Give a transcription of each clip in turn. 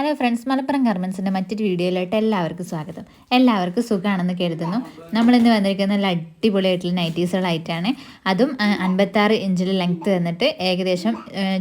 Hello friends Malappuram ഗാർമെൻസിന്റെ മറ്റൊരു വീഡിയോയിലോട്ട് എല്ലാവർക്കും സ്വാഗതം. എല്ലാവർക്കും സുഖമാണെന്ന് കരുതുന്നു. നമ്മളിന്ന് വന്നിരിക്കുന്ന നല്ല അടിപൊളിയായിട്ടുള്ള നൈറ്റീസുകളായിട്ടാണ് അതും അൻപത്താറ് ഇഞ്ചിൽ ലെങ്ത്ത് വന്നിട്ട് ഏകദേശം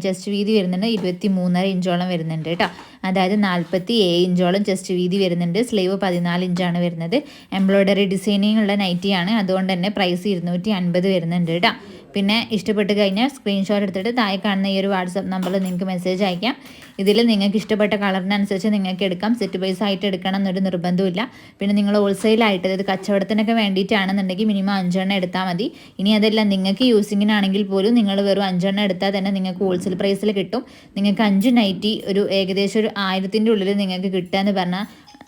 ജസ്റ്റ് വീതി വരുന്നുണ്ട്. ഇരുപത്തി മൂന്നര ഇഞ്ചോളം വരുന്നുണ്ട് കേട്ടോ. അതായത് നാൽപ്പത്തി ഏഴ് ഇഞ്ചോളം ജസ്റ്റ് വീതി വരുന്നുണ്ട്. സ്ലീവ് പതിനാല് ഇഞ്ചാണ് വരുന്നത്. എംബ്രോയ്ഡറി ഡിസൈനിങ് ഉള്ള നൈറ്റിയാണ് അതുകൊണ്ട് തന്നെ പ്രൈസ് ഇരുന്നൂറ്റി അൻപത് വരുന്നുണ്ട് കേട്ടോ. പിന്നെ ഇഷ്ടപ്പെട്ട് കഴിഞ്ഞാൽ സ്ക്രീൻഷോട്ട് എടുത്തിട്ട് താഴെ കാണുന്ന ഈ ഒരു വാട്സപ്പ് നമ്പറിൽ നിങ്ങൾക്ക് മെസ്സേജ് അയക്കാം. ഇതിൽ നിങ്ങൾക്ക് ഇഷ്ടപ്പെട്ട കളറിനനുസരിച്ച് നിങ്ങൾക്ക് എടുക്കാം. സെറ്റ് വൈസ് ആയിട്ട് എടുക്കണം എന്നൊരു നിർബന്ധമില്ല പിന്നെ നിങ്ങൾ ഹോൾസെയിലായിട്ട് അതായത് കച്ചവടത്തിനൊക്കെ വേണ്ടിയിട്ടാണെന്നുണ്ടെങ്കിൽ മിനിമം അഞ്ചെണ്ണം എടുത്താൽ മതി. ഇനി അതെല്ലാം നിങ്ങൾക്ക് യൂസിങ്ങിനാണെങ്കിൽ പോലും നിങ്ങൾ വെറും അഞ്ചെണ്ണം എടുത്താൽ തന്നെ നിങ്ങൾക്ക് ഹോൾസെയിൽ പ്രൈസിൽ കിട്ടും. നിങ്ങൾക്ക് അഞ്ച് നൈറ്റി ഒരു ഏകദേശം ഒരു ആയിരത്തിന്റെ ഉള്ളിൽ നിങ്ങൾക്ക് കിട്ടുക എന്ന് പറഞ്ഞാൽ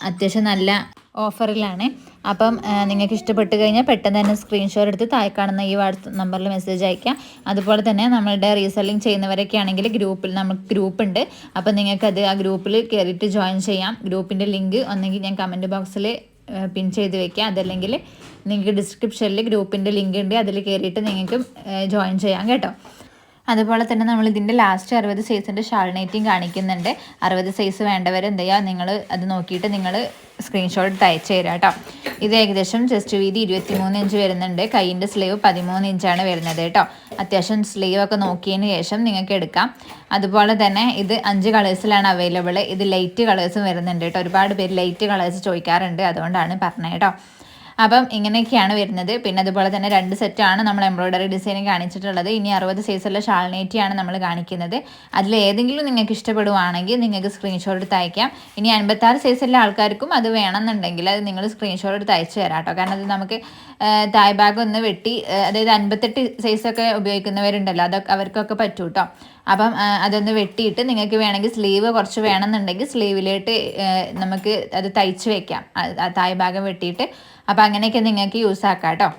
അത്യാവശ്യം നല്ല ഓഫറിലാണ്. അപ്പം നിങ്ങൾക്ക് ഇഷ്ടപ്പെട്ട് കഴിഞ്ഞാൽ പെട്ടെന്ന് തന്നെ സ്ക്രീൻഷോട്ട് എടുത്ത് താഴെ കാണുന്ന ഈ വാട്സപ്പ് നമ്പറിൽ മെസ്സേജ് അയക്കാം അതുപോലെ തന്നെ നമ്മളുടെ റീസെല്ലിംഗ് ചെയ്യുന്നവരൊക്കെ ആണെങ്കിൽ ഗ്രൂപ്പിൽ നമുക്ക് ഗ്രൂപ്പ് ഉണ്ട്. അപ്പം നിങ്ങൾക്കത് ആ ഗ്രൂപ്പിൽ കയറിയിട്ട് ജോയിൻ ചെയ്യാം. ഗ്രൂപ്പിന്റെ ലിങ്ക് ഒന്നെങ്കിൽ ഞാൻ കമന്റ് ബോക്സിൽ പിൻ ചെയ്ത് വെക്കാം. അതല്ലെങ്കിൽ നിങ്ങൾക്ക് ഡിസ്ക്രിപ്ഷനിൽ ഗ്രൂപ്പിന്റെ ലിങ്ക് ഉണ്ട്. അതിൽ കയറിയിട്ട് നിങ്ങൾക്ക് ജോയിൻ ചെയ്യാം കേട്ടോ. അതുപോലെ തന്നെ നമ്മൾ ഇതിന്റെ ലാസ്റ്റ് അറുപത് സൈസിന്റെ ഷാൾ നൈറ്റിങ് കാണിക്കുന്നുണ്ട്. അറുപത് സൈസ് വേണ്ടവർ നിങ്ങൾ അത് നോക്കിയിട്ട് നിങ്ങൾ സ്ക്രീൻഷോട്ട് അയച്ചു തരാം കേട്ടോ ഇത് ഏകദേശം ചെസ്റ്റ് വീതി ഇരുപത്തി മൂന്ന് ഇഞ്ച് വരുന്നുണ്ട്. കൈയിന്റെ സ്ലീവ് പതിമൂന്ന് ഇഞ്ചാണ് വരുന്നത് കേട്ടോ അത്യാവശ്യം സ്ലീവ് ഒക്കെ നോക്കിയതിന് ശേഷം നിങ്ങൾക്ക് എടുക്കാം. അതുപോലെ തന്നെ ഇത് അഞ്ച് കളേഴ്സിലാണ് അവൈലബിൾ ഇത് ലൈറ്റ് കളേഴ്സും വരുന്നുണ്ട് കേട്ടോ ഒരുപാട് പേര് ലൈറ്റ് കളേഴ്സ് ചോദിക്കാറുണ്ട്. അതുകൊണ്ടാണ് പറഞ്ഞത് കേട്ടോ അപ്പം ഇങ്ങനെയൊക്കെയാണ് വരുന്നത്. പിന്നെ അതുപോലെ തന്നെ രണ്ട് സെറ്റാണ് നമ്മൾ എംബ്രോയ്ഡറി ഡിസൈൻ കാണിച്ചിട്ടുള്ളത്. ഇനി അറുപത് സൈസുള്ള ഷാൾനേറ്റിയാണ് നമ്മൾ കാണിക്കുന്നത്. അതിൽ ഏതെങ്കിലും നിങ്ങൾക്ക് ഇഷ്ടപ്പെടുവാണെങ്കിൽ നിങ്ങൾക്ക് സ്ക്രീൻഷോട്ട് എടുത്ത് അയക്കാം. ഇനി അൻപത്താറ് സൈസുള്ള ആൾക്കാർക്കും അത് വേണമെന്നുണ്ടെങ്കിൽ അത് നിങ്ങൾ സ്ക്രീൻഷോട്ട് എടുത്ത് അയച്ചു തരാം കേട്ടോ. കാരണം അത് നമുക്ക് തായ് ബാഗ് ഒന്ന് വെട്ടി അതായത് അൻപത്തെട്ട് സൈസൊക്കെ ഉപയോഗിക്കുന്നവരുണ്ടല്ലോ അതൊക്കെ അവർക്കൊക്കെ പറ്റൂ കേട്ടോ അപ്പം അതൊന്ന് വെട്ടിയിട്ട് നിങ്ങൾക്ക് വേണമെങ്കിൽ സ്ലീവ് കുറച്ച് വേണമെന്നുണ്ടെങ്കിൽ സ്ലീവിലേട്ട് നമുക്ക് അത് തയ്ച്ച് വെക്കാം. തായ് ഭാഗം വെട്ടിയിട്ട്. അപ്പം അങ്ങനെയൊക്കെ നിങ്ങൾക്ക് യൂസ് ആക്കാം കേട്ടോ.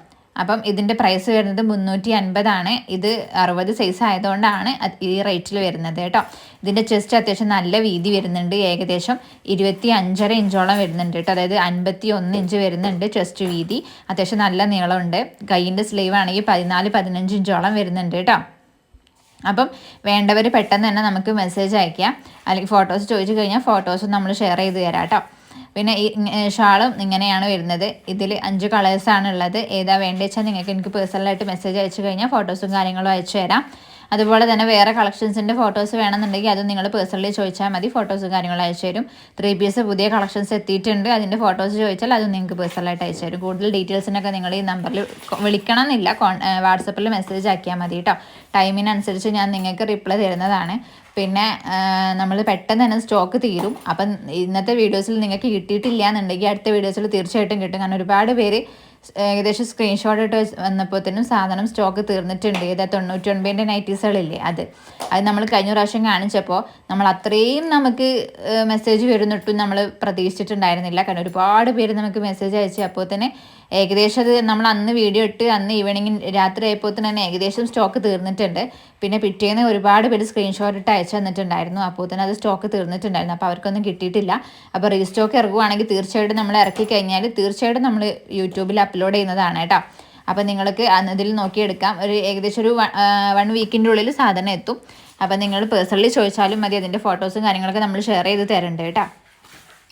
അപ്പം ഇതിന്റെ പ്രൈസ് വരുന്നത് മുന്നൂറ്റി അൻപതാണ് ഇത് അറുപത് സൈസ് ആയതുകൊണ്ടാണ് ഈ റേറ്റിൽ വരുന്നത് കേട്ടോ. ഇതിന്റെ ചെസ്റ്റ് അത്യാവശ്യം നല്ല വീതി വരുന്നുണ്ട്. ഏകദേശം ഇരുപത്തി അഞ്ചര ഇഞ്ചോളം വരുന്നുണ്ട് കേട്ടോ. അതായത് അൻപത്തി ഒന്ന് ഇഞ്ച് വരുന്നുണ്ട് ചെസ്റ്റ് വീതി. അത്യാവശ്യം നല്ല നീളമുണ്ട്. കൈയിന്റെ സ്ലീവ് ആണെങ്കിൽ പതിനാല് പതിനഞ്ച് ഇഞ്ചോളം വരുന്നുണ്ട് കേട്ടോ. അപ്പം വേണ്ടവർ പെട്ടെന്ന് തന്നെ നമുക്ക് മെസ്സേജ് അയക്കാം. അല്ലെങ്കിൽ ഫോട്ടോസ് ചോദിച്ചു കഴിഞ്ഞാൽ ഫോട്ടോസും നമ്മൾ ഷെയർ ചെയ്ത് തരാം കേട്ടോ പിന്നെ ഈ ഷാളും ഇങ്ങനെയാണ് വരുന്നത്. ഇതിൽ അഞ്ച് കളേഴ്സാണ് ഉള്ളത് ഏതാ വേണ്ടതെന്ന് വെച്ചാൽ നിങ്ങൾക്ക് എനിക്ക് പേഴ്സണലായിട്ട് മെസ്സേജ് അയച്ചു കഴിഞ്ഞാൽ ഫോട്ടോസും കാര്യങ്ങളും അയച്ചു തരാം. അതുപോലെ തന്നെ വേറെ കളക്ഷൻസിന്റെ ഫോട്ടോസ് വേണമെന്നുണ്ടെങ്കിൽ അത് നിങ്ങൾ പേഴ്സണലി ചോദിച്ചാൽ മതി. ഫോട്ടോസ് കാര്യങ്ങളും അയച്ചു തരും. ത്രീ പീസ് പുതിയ കളക്ഷൻസ് എത്തിയിട്ടുണ്ട്. അതിന്റെ ഫോട്ടോസ് ചോദിച്ചാൽ അത് നിങ്ങൾക്ക് പേഴ്സണലായിട്ട് അയച്ചു തരും. കൂടുതൽ ഡീറ്റെയിൽസിനൊക്കെ നിങ്ങൾ ഈ നമ്പറിൽ വിളിക്കണം എന്നില്ല വാട്സപ്പിൽ മെസ്സേജ് ആക്കിയാൽ മതി കേട്ടോ ടൈമിനനുസരിച്ച് ഞാൻ നിങ്ങൾക്ക് റിപ്ലൈ തരുന്നതാണ്. പിന്നെ നമ്മൾ പെട്ടെന്ന് തന്നെ സ്റ്റോക്ക് തീരും. അപ്പം ഇന്നത്തെ വീഡിയോസിൽ നിങ്ങൾക്ക് കിട്ടിയിട്ടില്ല എന്നുണ്ടെങ്കിൽ അടുത്ത വീഡിയോസിൽ തീർച്ചയായിട്ടും കിട്ടും. കാരണം ഒരുപാട് പേര് ഏകദേശം സ്ക്രീൻഷോട്ട് ഇട്ട് വന്നപ്പോഴത്തേനും സാധനം സ്റ്റോക്ക് തീർന്നിട്ടുണ്ട്. ഏതാ തൊണ്ണൂറ്റി ഒൻപതിന്റെ നൈറ്റീസുകളില്ലേ അത്. അത് നമ്മൾ കഴിഞ്ഞ പ്രാവശ്യം കാണിച്ചപ്പോൾ നമ്മൾ അത്രയും നമുക്ക് മെസ്സേജ് വരുന്നിട്ടും നമ്മൾ പ്രതീക്ഷിച്ചിട്ടുണ്ടായിരുന്നില്ല. കാരണം ഒരുപാട് പേര് നമുക്ക് മെസ്സേജ് അയച്ചു അപ്പോൾ തന്നെ ഏകദേശം അത് നമ്മൾ അന്ന് വീഡിയോ ഇട്ട് അന്ന് ഈവനിങ് രാത്രി ആയപ്പോൾ തന്നെ ഏകദേശം സ്റ്റോക്ക് തീർന്നിട്ടുണ്ട്. പിന്നെ പിറ്റേന്ന് ഒരുപാട് പേര് സ്ക്രീൻഷോട്ട് ഇട്ട് അയച്ചു തന്നിട്ടുണ്ടായിരുന്നു. അപ്പോൾ തന്നെ അത് സ്റ്റോക്ക് തീർന്നിട്ടുണ്ടായിരുന്നു. അപ്പോൾ അവർക്കൊന്നും കിട്ടിയിട്ടില്ല. അപ്പോൾ റീസ്റ്റോക്ക് ഇറങ്ങുവാണെങ്കിൽ തീർച്ചയായിട്ടും നമ്മൾ ഇറക്കി കഴിഞ്ഞാൽ തീർച്ചയായിട്ടും നമ്മൾ യൂട്യൂബിൽ അപ്ലോഡ് ചെയ്യുന്നതാണ് കേട്ടോ. അപ്പോൾ നിങ്ങൾക്ക് അതിൽ നോക്കിയെടുക്കാം. ഒരു ഏകദേശം ഒരു വൺ വീക്കിന്റെ ഉള്ളിൽ സാധനം എത്തും. അപ്പോൾ നിങ്ങൾ പേഴ്സണലി ചോദിച്ചാലും മതി. അതിന്റെ ഫോട്ടോസും കാര്യങ്ങളൊക്കെ നമ്മൾ ഷെയർ ചെയ്ത് തരേണ്ടത് കേട്ടോ.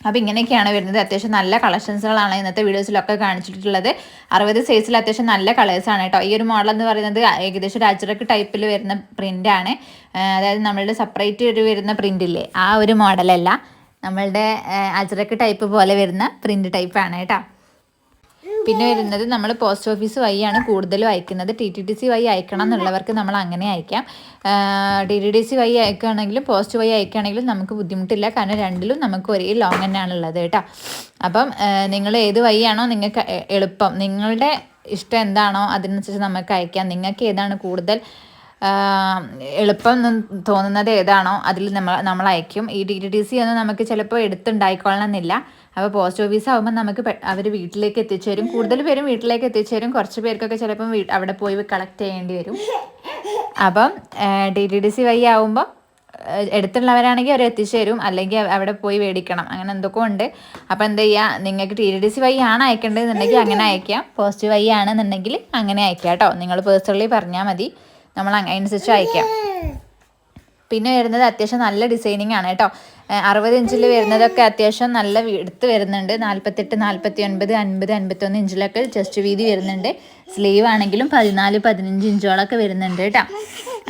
അപ്പോൾ ഇങ്ങനെയൊക്കെയാണ് വരുന്നത്. അത്യാവശ്യം നല്ല കളക്ഷൻസുകളാണ് ഇന്നത്തെ വീഡിയോസിലൊക്കെ കാണിച്ചിട്ടുള്ളത്. അറുപത് സൈസിൽ അത്യാവശ്യം നല്ല കളേഴ്സാണ് കേട്ടോ. ഈ ഒരു മോഡൽ എന്ന് പറയുന്നത് ഏകദേശം ഒരു ടൈപ്പിൽ വരുന്ന പ്രിന്റാണ് അതായത് നമ്മളുടെ സെപ്പറേറ്റ് ഒരു വരുന്ന പ്രിന്റ് ഇല്ലേ? ആ ഒരു മോഡലല്ല നമ്മളുടെ അജ്രക്ക് ടൈപ്പ് പോലെ വരുന്ന പ്രിന്റ് ടൈപ്പാണ് കേട്ടോ. പിന്നെ വരുന്നത് നമ്മൾ പോസ്റ്റ് ഓഫീസ് വഴിയാണ് കൂടുതലും അയക്കുന്നത്. ടി ടി ടി സി വഴി അയക്കണം എന്നുള്ളവർക്ക് നമ്മൾ അങ്ങനെ അയക്കാം. ടി ടി ടി സി വഴി അയക്കുകയാണെങ്കിലും പോസ്റ്റ് വഴി അയക്കുകയാണെങ്കിലും നമുക്ക് ബുദ്ധിമുട്ടില്ല. കാരണം രണ്ടിലും നമുക്ക് ഒരേ ലോങ് തന്നെയാണ് ഉള്ളത് കേട്ടോ. അപ്പം നിങ്ങൾ ഏത് വഴിയാണോ നിങ്ങൾക്ക് എളുപ്പം. നിങ്ങളുടെ ഇഷ്ടം എന്താണോ അതിനനുസരിച്ച് നമുക്ക് അയക്കാം. നിങ്ങൾക്ക് ഏതാണ് കൂടുതൽ എളുപ്പം തോന്നുന്നത് ഏതാണോ അതിൽ നമ്മൾ നമ്മൾ അയക്കും. ഈ ഡി ടി ടി സി ഒന്നും നമുക്ക് ചിലപ്പോൾ എടുത്തുണ്ടായിക്കൊള്ളണമെന്നില്ല. അപ്പോൾ പോസ്റ്റ് ഓഫീസ് ആകുമ്പോൾ നമുക്ക് അവർ വീട്ടിലേക്ക് എത്തിച്ചേരും. കൂടുതൽ പേരും വീട്ടിലേക്ക് എത്തിച്ചേരും. കുറച്ച് പേർക്കൊക്കെ ചിലപ്പം അവിടെ പോയി കളക്ട് ചെയ്യേണ്ടി വരും. അപ്പം ഡി ടി ഡി സി വഴി ആകുമ്പോൾ എടുത്തുള്ളവരാണെങ്കിൽ അവർ എത്തിച്ചേരും. അല്ലെങ്കിൽ അവിടെ പോയി മേടിക്കണം. അങ്ങനെ എന്തൊക്കെ ഉണ്ട്. അപ്പോൾ എന്താ ചെയ്യുക നിങ്ങൾക്ക് ടി ഡി സി വൈ ആണ് അയക്കേണ്ടതെന്നുണ്ടെങ്കിൽ അങ്ങനെ അയക്കാം. പോസ്റ്റ് വൈ ആണെന്നുണ്ടെങ്കിൽ അങ്ങനെ അയക്കാം കേട്ടോ. നിങ്ങൾ പേഴ്സണലി പറഞ്ഞാൽ മതി. നമ്മൾ അതിനനുസരിച്ച് അയക്കാം. പിന്നെ വരുന്നത് അത്യാവശ്യം നല്ല ഡിസൈനിങ് ആണ് കേട്ടോ. അറുപത് ഇഞ്ചിൽ വരുന്നതൊക്കെ അത്യാവശ്യം നല്ല എടുത്ത് വരുന്നുണ്ട്. നാൽപ്പത്തെട്ട് നാൽപ്പത്തി ഒൻപത് അൻപത് അൻപത്തൊന്ന് ഇഞ്ചിലൊക്കെ ജസ്റ്റ് വീതി വരുന്നുണ്ട്. സ്ലീവ് ആണെങ്കിലും പതിനാല് പതിനഞ്ച് ഇഞ്ചോളൊക്കെ വരുന്നുണ്ട് കേട്ടോ.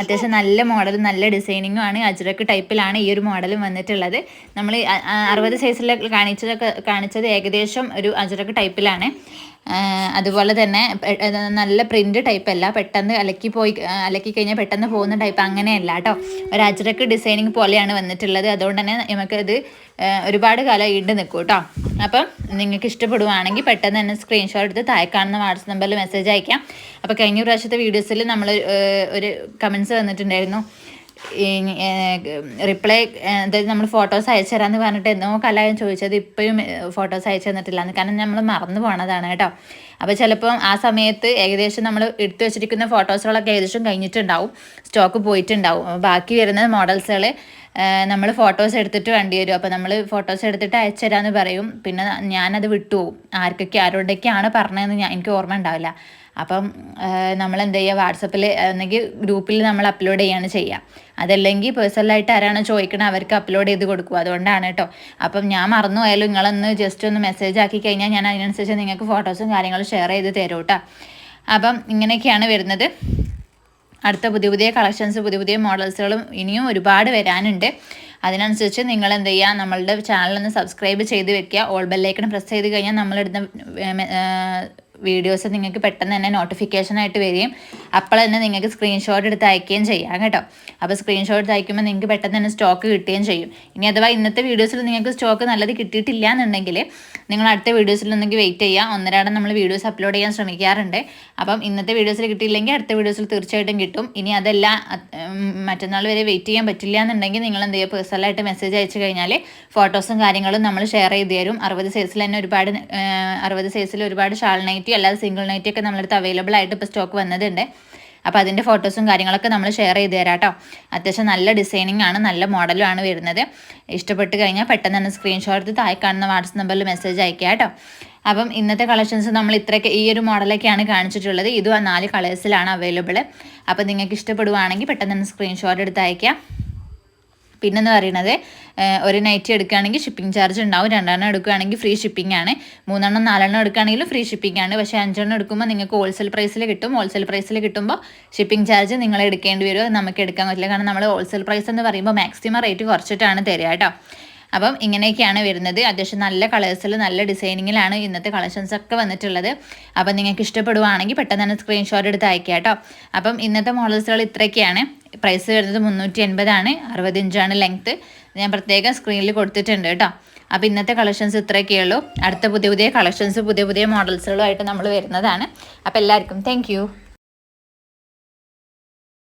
അത്യാവശ്യം നല്ല മോഡലും നല്ല ഡിസൈനിങ്ങും ആണ്. അജ്രക്ക് ടൈപ്പിലാണ് ഈ ഒരു മോഡലും വന്നിട്ടുള്ളത്. നമ്മൾ അറുപത് സൈസിൽ കാണിച്ചതൊക്കെ കാണിച്ചത് ഏകദേശം ഒരു അജ്രക്ക് ടൈപ്പിലാണ് അതുപോലെ തന്നെ നല്ല പ്രിന്റ് ടൈപ്പ് അല്ല. പെട്ടെന്ന് അലക്കി പോയി അലക്കി കഴിഞ്ഞാൽ പെട്ടെന്ന് പോകുന്ന ടൈപ്പ് അങ്ങനെയല്ല കേട്ടോ ഒരു അജ്രക്ക് ഡിസൈനിങ് പോലെയാണ് വന്നിട്ടുള്ളത്. അതുകൊണ്ട് തന്നെ നമുക്കത് ഒരുപാട് കാലം ഈണ്ട് നിൽക്കും കേട്ടോ അപ്പം നിങ്ങൾക്ക് ഇഷ്ടപ്പെടുവാണെങ്കിൽ പെട്ടെന്ന് തന്നെ സ്ക്രീൻഷോട്ട് എടുത്ത് താഴെ കാണുന്ന വാട്സപ്പ് നമ്പറിൽ മെസ്സേജ് അയക്കാം. അപ്പോൾ കഴിഞ്ഞ പ്രാവശ്യത്തെ വീഡിയോസിൽ നമ്മൾ ഒരു കമൻസ് വന്നിട്ടുണ്ടായിരുന്നു. റിപ്ലൈ അതായത് നമ്മൾ ഫോട്ടോസ് അയച്ചു തരാമെന്ന് പറഞ്ഞിട്ട് എന്നോ കലായം ചോദിച്ചത് ഇപ്പോഴും ഫോട്ടോസ് അയച്ചു തന്നിട്ടില്ല കാരണം നമ്മൾ മറന്നു പോണതാണ് കേട്ടോ. അപ്പോൾ ചിലപ്പം ആ സമയത്ത് ഏകദേശം നമ്മൾ എടുത്തു വെച്ചിരിക്കുന്ന ഫോട്ടോസുകളൊക്കെ ഏകദേശം കഴിഞ്ഞിട്ടുണ്ടാവും. സ്റ്റോക്ക് പോയിട്ടുണ്ടാവും. ബാക്കി വരുന്ന മോഡൽസുകൾ നമ്മൾ ഫോട്ടോസ് എടുത്തിട്ട് വേണ്ടി വരും. അപ്പോൾ നമ്മൾ ഫോട്ടോസ് എടുത്തിട്ട് അയച്ചു തരാമെന്ന് പറയും. പിന്നെ ഞാനത് വിട്ടുപോകും ആർക്കൊക്കെ ആരോടൊക്കെയാണ് പറഞ്ഞതെന്ന് ഞാൻ എനിക്ക് ഓർമ്മ ഉണ്ടാവില്ല. അപ്പം നമ്മൾ എന്ത് ചെയ്യുക വാട്സപ്പിൽ അല്ലെങ്കിൽ ഗ്രൂപ്പിൽ നമ്മൾ അപ്ലോഡ് ചെയ്യാണ് ചെയ്യുക അതല്ലെങ്കിൽ പേഴ്സണലായിട്ട് ആരാണോ ചോദിക്കണത് അവർക്ക് അപ്ലോഡ് ചെയ്ത് കൊടുക്കും. അതുകൊണ്ടാണ് കേട്ടോ അപ്പം ഞാൻ മറന്നു പോയാലും നിങ്ങളൊന്ന് ജസ്റ്റ് ഒന്ന് മെസ്സേജ് ആക്കി കഴിഞ്ഞാൽ ഞാൻ അതിനനുസരിച്ച് നിങ്ങൾക്ക് ഫോട്ടോസും കാര്യങ്ങളും ഷെയർ ചെയ്ത് തരും കേട്ടോ അപ്പം ഇങ്ങനെയൊക്കെയാണ് വരുന്നത്. അടുത്ത പുതിയ പുതിയ കളക്ഷൻസ് പുതിയ പുതിയ മോഡൽസുകളും ഇനിയും ഒരുപാട് വരാനുണ്ട്. അതിനനുസരിച്ച് നിങ്ങൾ എന്ത് ചെയ്യുക നമ്മളുടെ ചാനലൊന്ന് സബ്സ്ക്രൈബ് ചെയ്ത് വെക്കുക ഓൾ ബെല്ലൈക്കൺ പ്രസ് ചെയ്ത് കഴിഞ്ഞാൽ നമ്മളിടുന്ന വീഡിയോസ് നിങ്ങൾക്ക് പെട്ടെന്ന് തന്നെ നോട്ടിഫിക്കേഷൻ ആയിട്ട് വരികയും അപ്പോൾ തന്നെ നിങ്ങൾക്ക് സ്ക്രീൻഷോട്ട് എടുത്ത് അയക്കുകയും ചെയ്യാം കേട്ടോ. അപ്പോൾ സ്ക്രീൻഷോട്ട് അയക്കുമ്പോൾ നിങ്ങൾക്ക് പെട്ടെന്ന് തന്നെ സ്റ്റോക്ക് കിട്ടുകയും ചെയ്യും. ഇനി അഥവാ ഇന്നത്തെ വീഡിയോസിൽ നിങ്ങൾക്ക് സ്റ്റോക്ക് നല്ലത് കിട്ടിയിട്ടില്ല എന്നുണ്ടെങ്കിൽ നിങ്ങൾ അടുത്ത വീഡിയോസിൽ ഒന്നെങ്കിൽ വെയിറ്റ് ചെയ്യുക. ഒന്നരാടം നമ്മൾ വീഡിയോസ് അപ്ലോഡ് ചെയ്യാൻ ശ്രമിക്കാറുണ്ട്. അപ്പം ഇന്നത്തെ വീഡിയോസിൽ കിട്ടിയില്ലെങ്കിൽ അടുത്ത വീഡിയോസിൽ തീർച്ചയായിട്ടും കിട്ടും. ഇനി അതല്ല മറ്റന്നാൾ വരെ വെയിറ്റ് ചെയ്യാൻ പറ്റില്ല എന്നുണ്ടെങ്കിൽ നിങ്ങൾ എന്ത് ചെയ്യുക? പേഴ്സണലായിട്ട് മെസ്സേജ് അയച്ചു കഴിഞ്ഞാൽ ഫോട്ടോസും കാര്യങ്ങളും നമ്മൾ ഷെയർ ചെയ്ത് തരും. അറുപത് സൈസിൽ തന്നെ ഒരുപാട് അറുപത് സൈസിൽ ഒരുപാട് ഷാൾ നൈറ്റി അല്ലാതെ സിംഗിൾ നൈറ്റി ഒക്കെ നമ്മളടുത്ത് അവൈലബിൾ ആയിട്ട് ഇപ്പോൾ സ്റ്റോക്ക് വന്നതുണ്ട്. അപ്പോൾ അതിന്റെ ഫോട്ടോസും കാര്യങ്ങളൊക്കെ നമ്മൾ ഷെയർ ചെയ്ത് തരാം കേട്ടോ. അത്യാവശ്യം നല്ല ഡിസൈനിങ് ആണ് നല്ല മോഡലും ആണ് വരുന്നത്. ഇഷ്ടപ്പെട്ട് കഴിഞ്ഞാൽ പെട്ടെന്ന് തന്നെ സ്ക്രീൻഷോട്ട് താഴെ കാണുന്ന വാട്സപ്പ് നമ്പറിൽ മെസ്സേജ് അയക്കുക കേട്ടോ. അപ്പം ഇന്നത്തെ കളക്ഷൻസ് നമ്മൾ ഇത്രയൊക്കെ ഈ ഒരു മോഡലൊക്കെയാണ് കാണിച്ചിട്ടുള്ളത്. ഇതും ആ നാല് കളേഴ്സിലാണ് അവൈലബിൾ അപ്പോൾ നിങ്ങൾക്ക് ഇഷ്ടപ്പെടുവാണെങ്കിൽ പെട്ടെന്ന് തന്നെ സ്ക്രീൻഷോട്ട് എടുത്ത് അയക്കുക പിന്നെന്ന് പറയുന്നത് ഒരു നൈറ്റ് എടുക്കുകയാണെങ്കിൽ ഷിപ്പിംഗ് ചാർജ് ഉണ്ടാവും. രണ്ടെണ്ണം എടുക്കുകയാണെങ്കിൽ ഫ്രീ ഷിപ്പിംഗ് ആണ്. മൂന്നെണ്ണം നാലെണ്ണം എടുക്കുകയാണെങ്കിലും ഫ്രീ ഷിപ്പിംഗ് ആണ്. പക്ഷേ അഞ്ചെണ്ണം എടുക്കുമ്പോൾ നിങ്ങൾക്ക് ഹോൾസെയിൽ പ്രൈസിൽ കിട്ടും. ഹോൾസെയിൽ പ്രൈസിൽ കിട്ടുമ്പോൾ ഷിപ്പിംഗ് ചാർജ് നിങ്ങൾ എടുക്കേണ്ടി വരും. നമുക്ക് എടുക്കാൻ പറ്റില്ല. കാരണം നമ്മൾ ഹോൾസെയിൽ പ്രൈസ് എന്ന് പറയുമ്പോൾ മാക്സിമം റേറ്റ് കുറച്ചിട്ടാണ് തരിക കേട്ടോ. അപ്പം ഇങ്ങനെയൊക്കെയാണ് വരുന്നത്. അത്യാവശ്യം നല്ല കളേഴ്സിൽ നല്ല ഡിസൈനിങ്ങിലാണ് ഇന്നത്തെ കളക്ഷൻസ് ഒക്കെ വന്നിട്ടുള്ളത്. അപ്പം നിങ്ങൾക്ക് ഇഷ്ടപ്പെടുവാണെങ്കിൽ പെട്ടെന്ന് തന്നെ സ്ക്രീൻഷോട്ട് എടുത്ത് അയക്കുക കേട്ടോ. അപ്പം ഇന്നത്തെ മോഡൽസുകൾ ഇത്രയൊക്കെയാണ്. പ്രൈസ് വരുന്നത് മുന്നൂറ്റി എൺപതാണ് അറുപതിഞ്ചാണ് ലെങ്ത്ത് ഞാൻ പ്രത്യേകം സ്ക്രീനിൽ കൊടുത്തിട്ടുണ്ട് കേട്ടോ. അപ്പോൾ ഇന്നത്തെ കളക്ഷൻസ് ഇത്രയൊക്കെയുള്ളൂ അടുത്ത പുതിയ പുതിയ കളക്ഷൻസ് പുതിയ പുതിയ മോഡൽസുകളുമായിട്ട് നമ്മൾ വരുന്നതാണ്. അപ്പോൾ എല്ലാവർക്കും താങ്ക്